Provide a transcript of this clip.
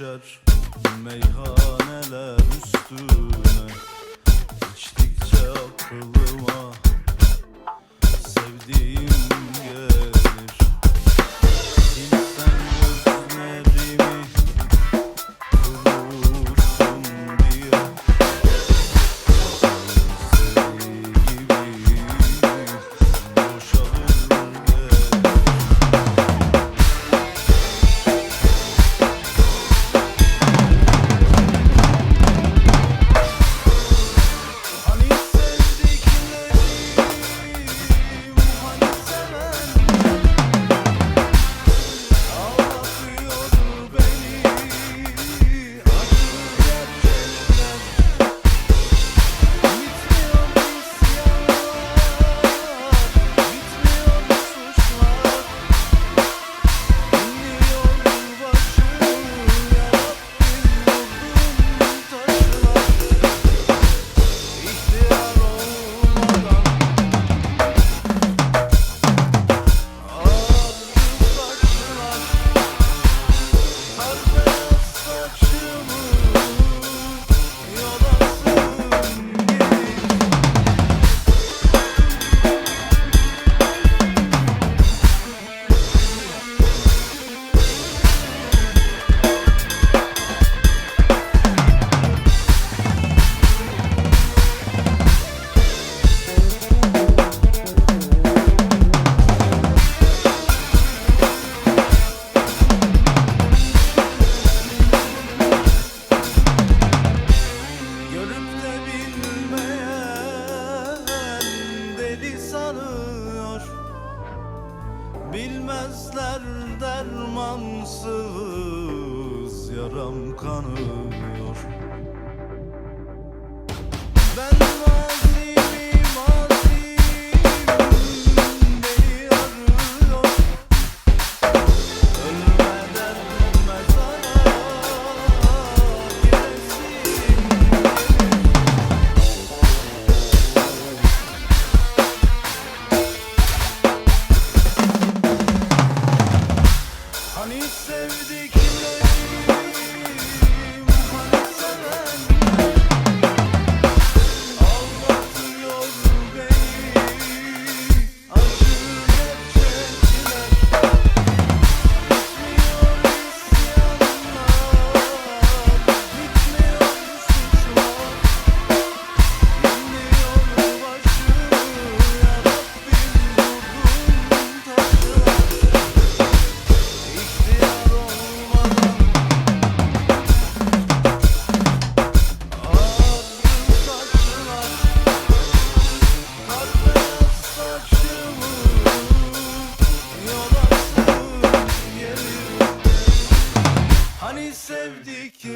düşer meyhaneler üstüne. İçtikçe aklıma Bilmezler dermansız yaram kanıyor sevdik.